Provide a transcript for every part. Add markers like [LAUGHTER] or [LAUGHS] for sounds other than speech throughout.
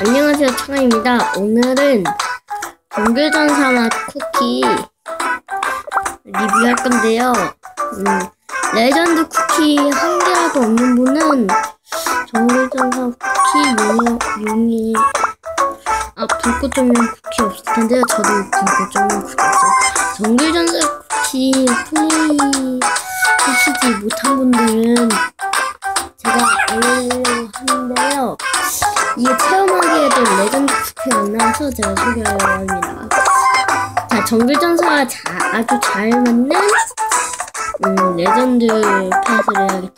안녕하세요, 청아입니다. 오늘은 정글전사 맛 쿠키 리뷰할 건데요. 음, 레전드 쿠키 한 개라도 없는 분은 정글전사 쿠키 용이, 용이 아, 불꽃 조명 쿠키 없을 텐데요. 저도 불꽃 조명 쿠키 없어요. 정글전사 쿠키 플레이 하시지 못한 분들은 제가 알려드리려고 하는데요. 이게 체험하기에도 레전드 안 나와서 제가 소개하려고 합니다. 자, 정글전사와 자, 아주 잘 맞는 음, 레전드 펫을 해야겠죠?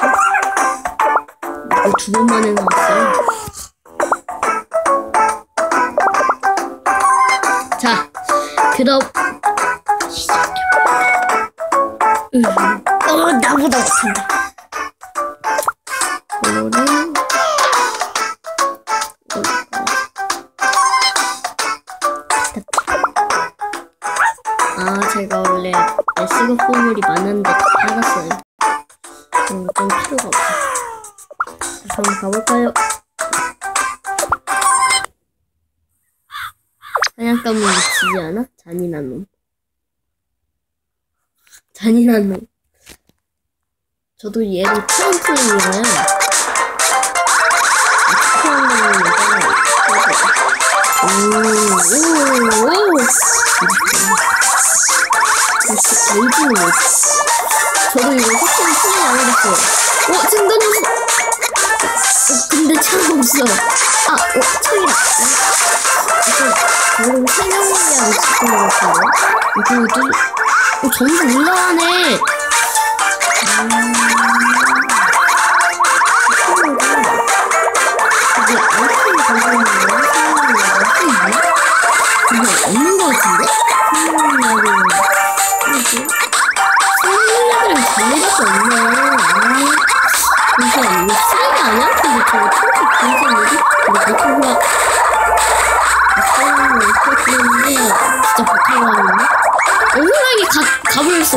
이거 두 번 만에 나왔어요. 자, 그럼 시작해볼게요. 음, 어, 나보다 못한다. 오늘은 아, 제가 원래 레스고 포물이 많은데 다 팔았어요. 음, 좀 필요가 없어. 자, 그럼 가볼까요? 사냥감은 미치지 않아? 잔인한 놈. 잔인한 놈. 저도 얘를 처음 플레이해요. 처음 플레이해요. 오, 오, 오. 역시 알지는 뭐지? 저도 이거 확실히 플레이 안 해봤어요. 어, 지금 던졌어. 어, 근데 차가 없어. 아, 어, 창이다. 약간, 그럼 생명력이랑 있었던 것 같은데? 어, 그리고 또, 어, 점수 올라가네. 음. 달리밖에 없네. 아, 이거 이거 쓰레기 아니야? 근데 저거 청소 괜찮은데? 근데 막 아까는 이렇게 그랬는데 진짜 못하고 하는데? 어, 호랑이 가, 가버렸어.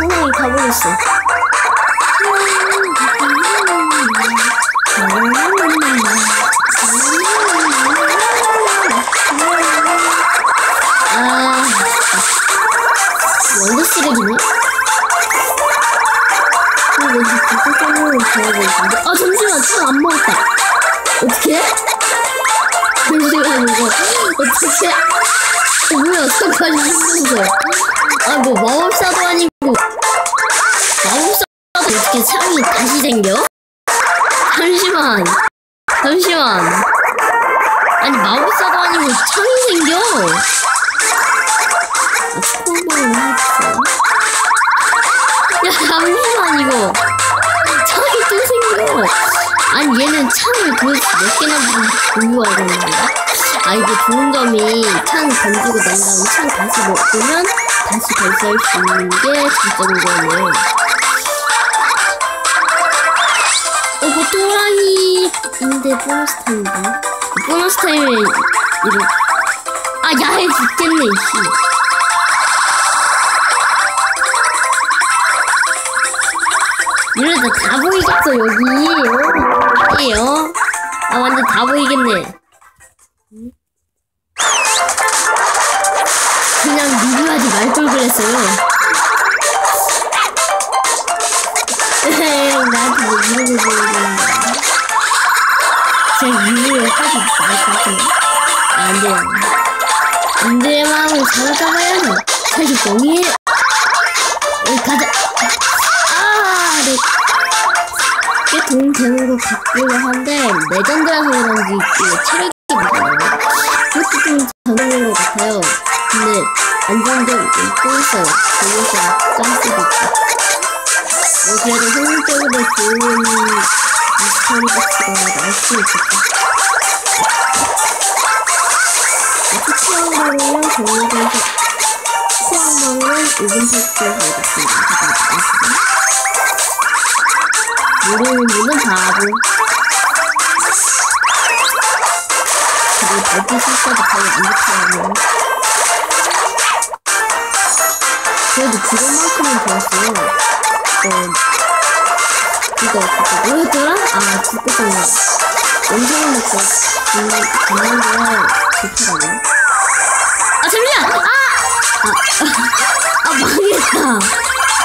호랑이 가버렸어. 아, 완전 쓰레기네. 아, 잠시만, 차안 먹었다. 어떻게? 잠시만, 이거. 어떻게? 어, 뭐야, 차까지 생겼어. 아, 뭐, 마법사도 아니고. 마법사도 어떻게 창이 다시 생겨? 잠시만. 잠시만. 아니, 마법사도 아니고 창이 생겨. 아, 해줬어. 야, 잠시만, 이거. 창이 또 생겨. 아니, 얘는 창을 도대체 몇 개나 보유하고 있는 거야? 아, 이게 좋은 점이 창 던지고 난 다음에 창 다시 먹으면 다시 발사할 수 있는 게 장점인 거네요. 어, 뭐, 또랑이인데 보너스 타임인가? 보너스 타임에, 이거. 아, 야해 죽겠네, 이씨. 이러다 다 보이겠어, 여기. 어, 여기, 어? 아, 완전 다 보이겠네. 응? 그냥 리뷰하지 말 걸 그랬어요. 나한테 뭐 이러고 그러는 제 리뷰를 하지 말 거지. 안 돼요. 인들의 마음을 사로잡아야죠. 사실 동의해요. 어, 가자. 아, 네. 꽤 도움 되는 것 같기도 한데, 레전드라서 그런지, 이거 체력이 많아요. 그것도 좀 적응인 것 같아요. 근데, 안 좋은 점이 또 있어요. 거기서 짬수도 있고. 뭐, 그래도 효율적으로 좋은 미스터리 박스가 나올 수 있겠다. 투표한방이랑 정리돼서 투표한방은 5분 테스트에서 얻었습니다. 모르는 분은 바보. 그리고 발표 실사도 거의 안 좋더라고요. 그래도 그것만큼은 좋았어요. 어, 이거, 뭐였더라? 아, 죽겠었네. 엄청. 듣는, 듣는 게 좋더라고요. 아, 잠시만! 아! 아, 아, 망했다.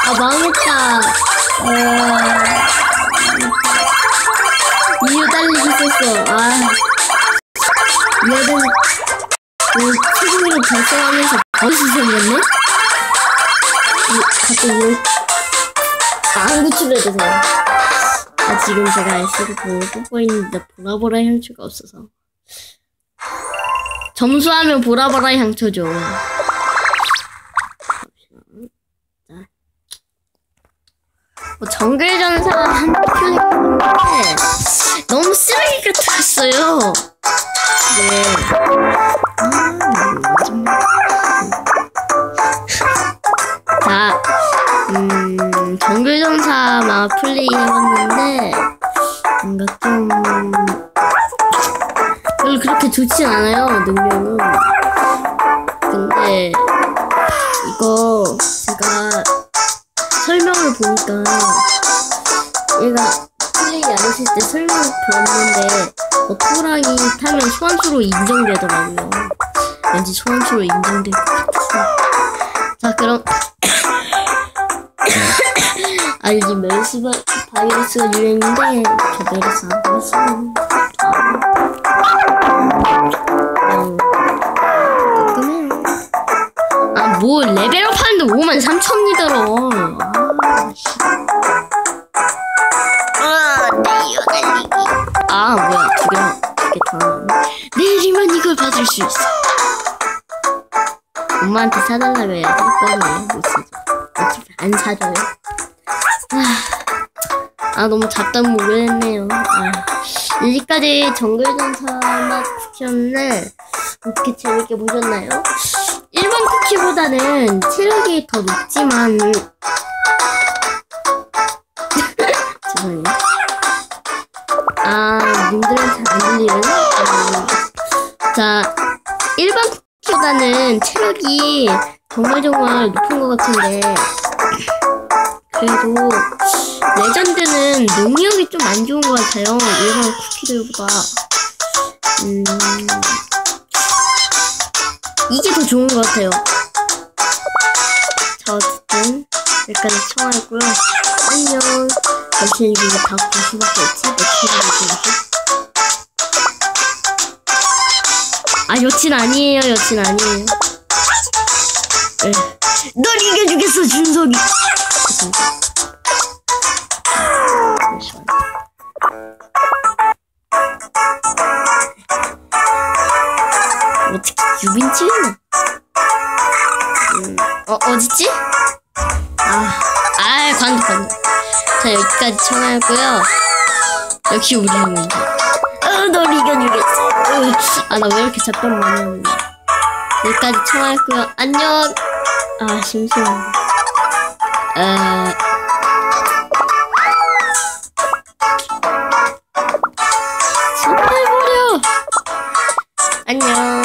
아, 망했다. 어... 있었어. 아. 얘는, 그, 최종으로 달성하면서 버스 생겼네? 이, 갑자기 왜, 안 구출해주세요. 아, 지금 제가 S를 보고 뽀뽀했는데 보라보라 향초가 없어서. 점수하면 보라보라 향초죠. 뭐 정글 전사 한 플랫폼인데 너무 쓰레기 같았어요. 네. 아, 정말. 자, 음, 정글전사 막 플레이 해봤는데 뭔가 좀 별로 그렇게 좋진 않아요 능력은. 근데 이거 제가 설명을 보니까 얘가 플레이 안 했을 때 설명을 들었는데 뭐 토랑이 타면 소환수로 인정되더라고요. 왠지 소환수로 인정될 것 같아서. 자 그럼 알지 메르스 바, 바이러스가 유행인데 저 메르스 안 걸렸으면. 아뭐 레벨업 하는데 5만 3천이더러. 두개두개다 내일이면 이걸 받을 수 있어. 엄마한테 사달라고 해야지 사줘. 어차피 안 사줘요. 아, 아 너무 잡담 모르겠네요. 아, 여기까지 정글전사 맛 쿠키였는데 어떻게 재밌게 보셨나요? 1번 쿠키보다는 체력이 더 높지만 [LAUGHS] 죄송해요. 아, 님들은 잘안 들리는? 음, 자, 1번 쿠키보다는 체력이 정말 정말 높은 것 같은데 그래도 레전드는 능력이 좀 안 좋은 것 같아요. 일반 쿠키들보다. 음, 이게 더 좋은 것 같아요. 자, 어쨌든, 여기까지 청하고요. 안녕. 당신 이거 다 고수밖에 없지? 내 체력이 아, 여친 아니에요, 여친 아니에요. 에. 널 이겨주겠어, 준석이. 어떻게 유빈 찍나? 음, 어, 어딨지? 아, 아, 관두, 관두. 자 여기까지 청하였고요. 역시 우리입니다 어널 이겨주겠어 아나 왜 이렇게 잠깐 많이 하는데. 여기까지 청하였고요. 안녕. 아 심심한데 아... 손발 버려. 안녕.